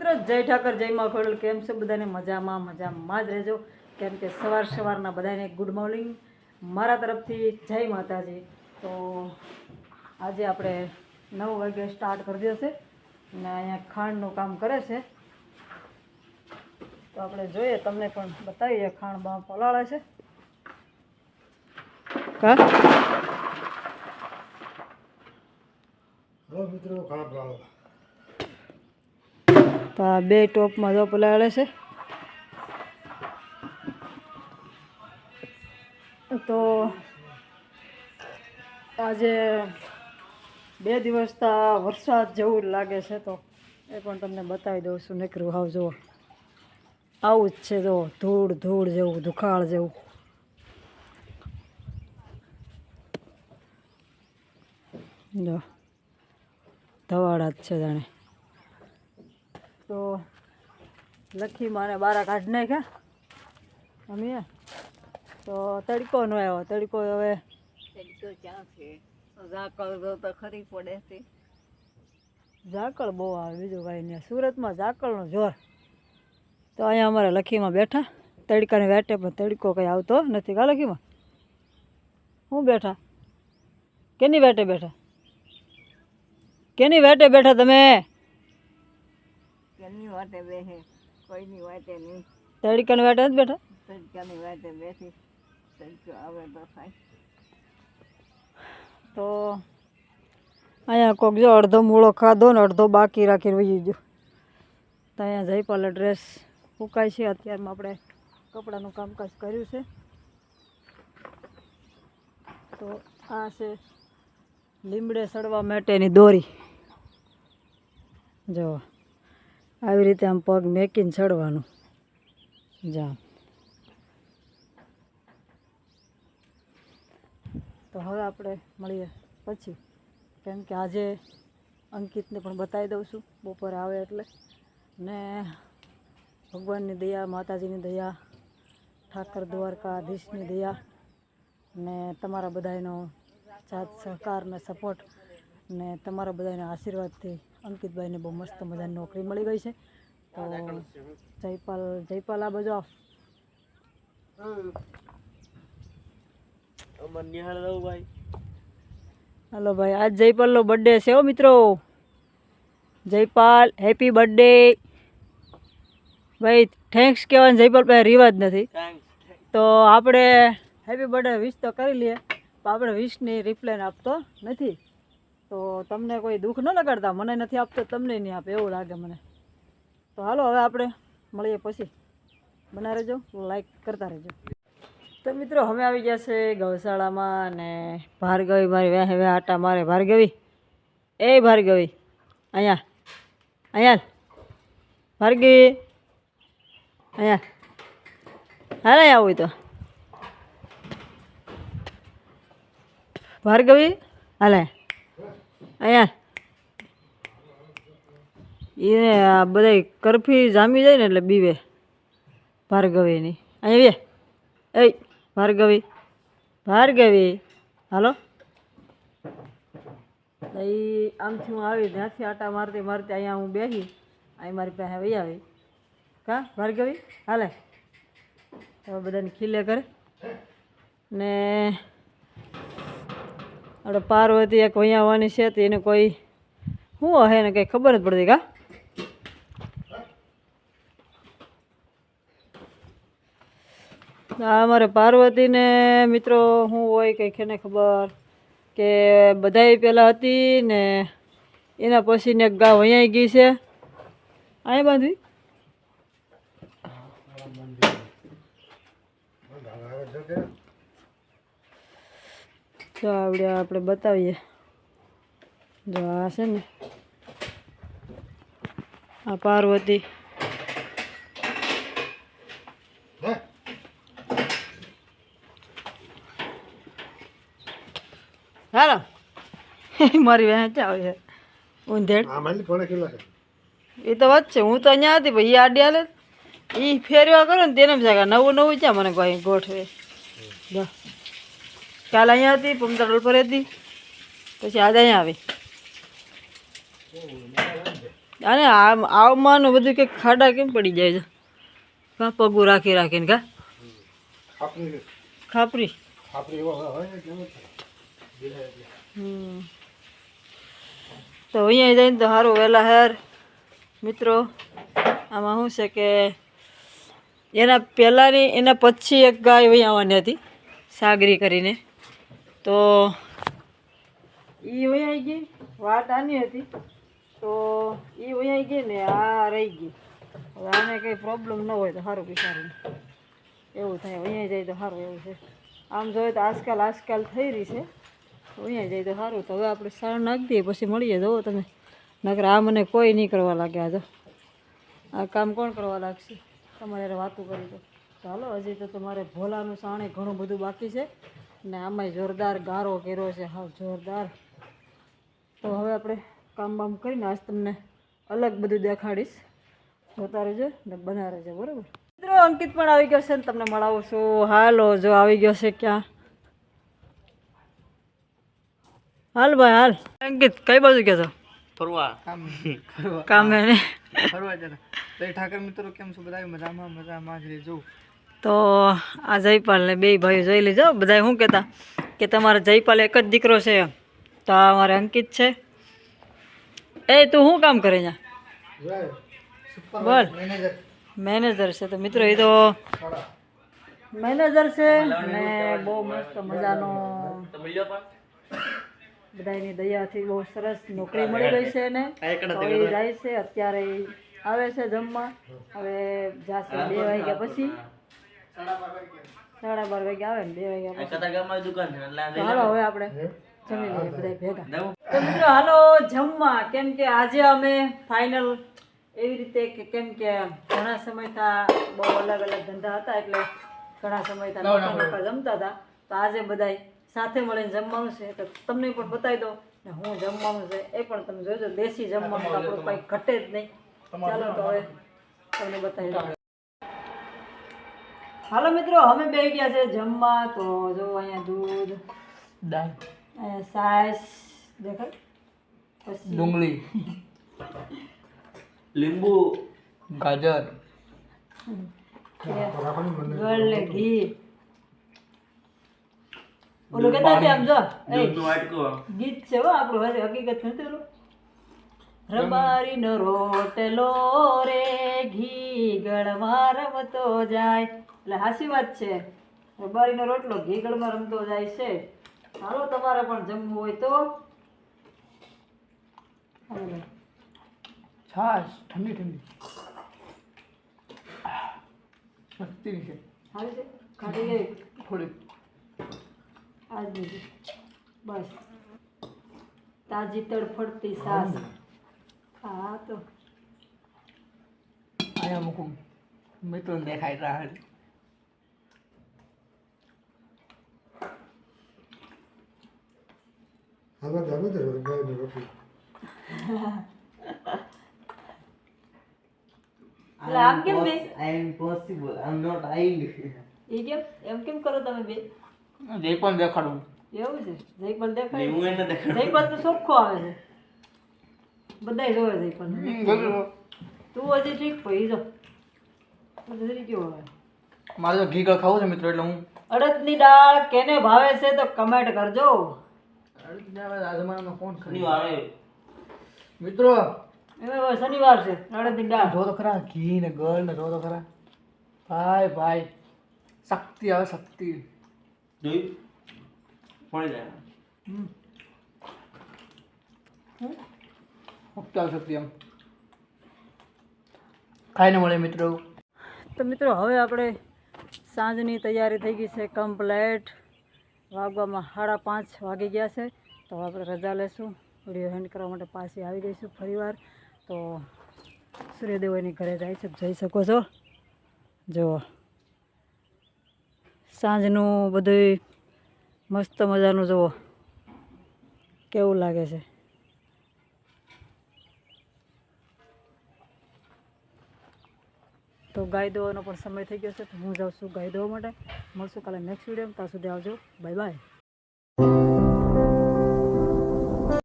મિત્રો, જય ઠાકર, જય માં ખોડલ કેમ છે બધાને? મજામાં મજામાં જ રહેજો. કેમ કે સવાર સવારના બધાને ગુડ મોર્નિંગ મારા તરફથી જય માતાજી. તો આજે આપણે નવ વાગે સ્ટાર્ટ કરી દેશે. અને અહીંયા ખાંડનું કામ કરે છે. તો આપણે જોઈએ, તમને પણ બતાવીએ ખાંડ બા પલાળે છે. કા મિત્રો, ખાંડ લાવો તો આ બે ટોપમાં જો પલાળે છે. તો આજે બે દિવસથી વરસાદ જેવું લાગે છે તો એ પણ તમને બતાવી દઉં છું નીકળ્યું હાવ જુઓ. આવું જ છે જો, ધૂળ ધૂળ જેવું, દુખાળ જેવું. જો ધવાડા જ છે જાણે. તો લખી મારે બારા કાઢી નાખ્યા. અમે તો તડકો નો આવ્યો. તડકો હવે તડકો ક્યાં છે? ઝાકળ તો ખરી પડે છે. ઝાકળ બહુ આવે. બીજું કાંઈ નહીં. સુરતમાં ઝાકળનો જોર. તો અહીંયા અમારે લખીમાં બેઠા. તડકાને વેટે પણ તડકો કંઈ આવતો નથી. કા લખીમાં? હું બેઠા? કેની વેટે બેઠા? કેની વેટે બેઠા તમે? કેની વાટે બેસે કોઈની વાટે નહીં. તડકાની વેટે જ બેઠા? તડકાની વાટે બેસી તડકો આવે તો ખાય તો અહીંયા કોક જો અડધો મૂળો ખાધો ને અડધો બાકી રાખીને વહી ગયો. તો અહીંયા જયપાલે ડ્રેસ ફૂંકાય છે. અત્યારમાં આપણે કપડાનું કામકાજ કર્યું છે. તો આ છે લીમડે સડવા માટેની દોરી. જો આવી રીતે આમ પગ મેકીને ચડવાનું. જા તો હવે આપણે મળીએ પછી. કેમ કે આજે અંકિતને પણ બતાવી દઉં છું. બપોરે આવે એટલે. ને ભગવાનની દયા, માતાજીની દયા, ઠાકર દ્વારકાધીશની દયા ને તમારા બધાનો સાથ, સહકાર ને સપોર્ટ ને તમારા બધાના આશીર્વાદથી અંકિતભાઈને બહુ મસ્ત મજાની નોકરી મળી ગઈ છે. તો જયપાલ જયપાલ આ બધો હલો ભાઈ આજ જયપાલનો બર્થડે છે હો મિત્રો. જયપાલ હેપી બર્થડે ભાઈ થેન્ક્સ કહેવાનું જયપાલ પાસે રિવાજ નથી. તો આપણે હેપી બર્થડે વિશ તો કરી લઈએ પણ આપણે વિશની રિપ્લાય આપતો નથી. તો તમને કોઈ દુઃખ ન લગાડતા? મને નથી આપતો, તમને નહીં આપે, એવું લાગે મને. તો હાલો, હવે આપણે મળીએ પછી. બના રહેજો લાઈક કરતા રહેજો. તો મિત્રો અમે આવી ગયા છે ગૌશાળામાં ને ભાર્ગવી મારી વ્યાહે વ્યા આટા મારે. ભાર્ગવી, એ ભાર્ગવી, અહીંયા અહીંયા ભાર્ગવી, અહીંયા હાલે આવું તો. ભાર્ગવી, હાલે. અહીંયા. એને આ બધા કરફી જામી જાય ને એટલે બીવે. ભાર્ગવીની. અહીંયા બે. એ ભાર્ગવી. ભાર્ગવી. હાલો. એ આમથી હું આવી ત્યાંથી આટા મારતી મારતી અહીંયા હું બેસી અહીં મારી પાસે વહી આવી. કા, ભાર્ગવી? હાલે. હવે બધાને ખીલે કરે ને આપણે પાર્વતી એક અહીંયા આવવાની છે તો એને કોઈ શું હે ને કંઈ ખબર જ પડતી કા? આ અમારે પાર્વતીને મિત્રો શું હોય કંઈ ખેને ખબર કે બધાય પહેલાં હતી ને એના પછીને એક ગાવ અહીંયા ગઈ છે. અહીં બાંધવી. જો આવડે આપણે બતાવીએ. જો આ છે ને આ પાર્વતી. હાલો. મારી વહેંચ આવે છે? ઊંધેડ. એ તો વાત છે હું તો અહીંયા હતી ભાઈ આડી હાલે એ ફેરવા કરો ને તેને જાગા નવું નવું ક્યાં મને કોઈ ગોઠવે. જો. કાલ અહીંયા હતી? પમદાડોલ પર હતી? પછી આજે અહીંયા આવી. અને આવમાં બધું કંઈક ખાડા કેમ પડી જાય છે? કાં પગું રાખી રાખીને કા? ખાપરી. તો અહીંયા જઈને તો સારું વહેલા હેર. મિત્રો આમાં શું છે કે એના પહેલાંની એના પછી એક ગાય અહીંયા આવવાની હતી સાગરી કરીને. તો એ વયાઈ ગઈ. વાટ આની હતી. તો એ વયાઈ ગઈ ને આ રહી ગઈ. હવે આને કંઈ પ્રોબ્લેમ ન હોય તો સારું બિચારું એવું થાય. અહીંયા જાય તો સારું એવું છે. આમ જોઈએ તો આજકાલ આજકાલ થઈ રહી છે. અહીંયા જાય તો સારું તો હવે આપણે સાર નાખી દઈએ, પછી મળીએ. જુઓ તમે. નકર આ મને કોઈ નહીં કરવા લાગે આ જો. આ કામ કોણ કરવા લાગશે? તમારે વાતું કરી તો ચાલો હજી તો તમારે ભોલાનું સાણે ઘણું બધું બાકી છે. ને આમાં જોરદાર ગારો કર્યો છે. હા જોરદાર. તો હવે આપણે કામ બામ કરીને આજ તમને અલગ બધું દેખાડીશ. જોતા રહેજો ને બના રહેજો બરાબર? મિત્રો અંકિત પણ આવી ગયો છે ને તમને મળાવું છું. હાલો જો આવી ગયો છે ક્યાં? હાલ ભાઈ હાલ. અંકિત કઈ બાજુ ગયા છો? ફરવા. કામ ને ફરવા જતા. તો ઠાકર મિત્રો કેમ છો? બધા મજામાં મજામાં જ રહેજો. તો આ જયપાલ ને બે ભાઈઓ જોઈ લેજો બધા શું કહેતા? કે તમારે જયપાલ એક જ દીકરો છે તો આ અમારે અંકિત છે. એ, તું શું કામ કરે છે બોલ. મેનેજર છે. તો મિત્રો એ તો મેનેજર છે ને બહુ મસ્ત મજાનો બધાની દયાથી બહુ સરસ નોકરી મળી ગઈ છે એને. જાય છે. અત્યારે આવે છે જમવા. હવે જાશે બે વાગ્યા પછી. સાડા બાર વાગે આવે ને બે વાગ્યા હાલો હવે આપણે જમી લઈએ બધા ભેગા. તો મિત્રો હાલો જમવા. કેમ કે આજે અમે ફાઇનલ એવી રીતે કે કેમ કે ઘણા સમયથી બહુ અલગ અલગ ધંધા હતા એટલે ઘણા સમયથી નોખા નોખા જમતા હતા. તો આજે બધા સાથે મળીને જમવાનું છે. તો તમને પણ બતાવી દો ને હું જમવાનું છે એ પણ તમે જોજો. દેશી જમવાનું આપણું કંઈ ઘટે જ નહીં. ચાલો તો હવે તમને બતાવી દઉં. હાલો મિત્રો અમે બે ગયા છે જમવા તો જો અહીંયા દૂધ દાળ. સાસ દેખાય? પછી ડુંગળી. લીંબુ. ગાજર. ગળ ઘી. ઓલું કેતા હતા આમ જો. ગીત છે હો આપણું હજી હકીકત નથી ઓલું રબારીનો રોટલો રે ઘી ગળવા રમતો જાય. એટલે હાસી વાત છે. રબારીનો રોટલો ઘી ગળમાં રમતો જાય છે. હાલો તમારે પણ જમવું હોય તો. છાશ ઠંડી ઠંડી. શક્તિ છે હાલે છે? ખાટી ગઈ? આજ બસ. તાજી તડફડતી સાસ. હા તો. અહીંયા મૂકું મિત્રો દેખાય રહ્યા હવે ગમે તે ગાયની રોટલી એટલે આમ કેમ બે આઈ એમ પોસિબલ આઈ એમ નોટ આઈંગ એ કેમ એમ કેમ કરો તમે બે જે પણ દેખાડું એવું છે દેખાય હું એને દેખાડું. તો ચોખ્ખો આવે છે બધાય જોવે તું હજી ઠીક ભાઈ જો તું કેવો આવે મારે તો ઘી ગળ ખાવું છે મિત્રો એટલે હું અડદની દાળ કેને ભાવે છે તો કમેન્ટ કરજો મિત્રો એમાં શનિવાર છે અડદની દાળ. જો તો ખરા ઘી ને ગળ ને જો તો ખરા. ભાઈ ભાઈ શક્તિ આવે શક્તિ. જોયું મળી જાય. આવે શક્તિ એમ. ખાઈને મળે મિત્રો. તો મિત્રો હવે આપણે સાંજની તૈયારી થઈ ગઈ છે કમ્પ્લેટ વાગવામાં સાડા પાંચ વાગી ગયા છે. તો આપણે રજા લેશું. વીડિયો હેન્ડ કરવા માટે પાછી આવી જઈશું ફરીવાર. તો સૂર્યદેવની ઘરે છે. જઈ શકો છો. જુઓ સાંજનું બધું મસ્ત મજાનું જુઓ. કેવું લાગે છે? તો ગાય દોવાનો પણ સમય થઈ ગયો છે. તો હું જાઉં છું ગાય દોવા માટે. મળશું કાલે નેક્સ્ટ વીડિયો ત્યાં સુધી આવજો. Bye bye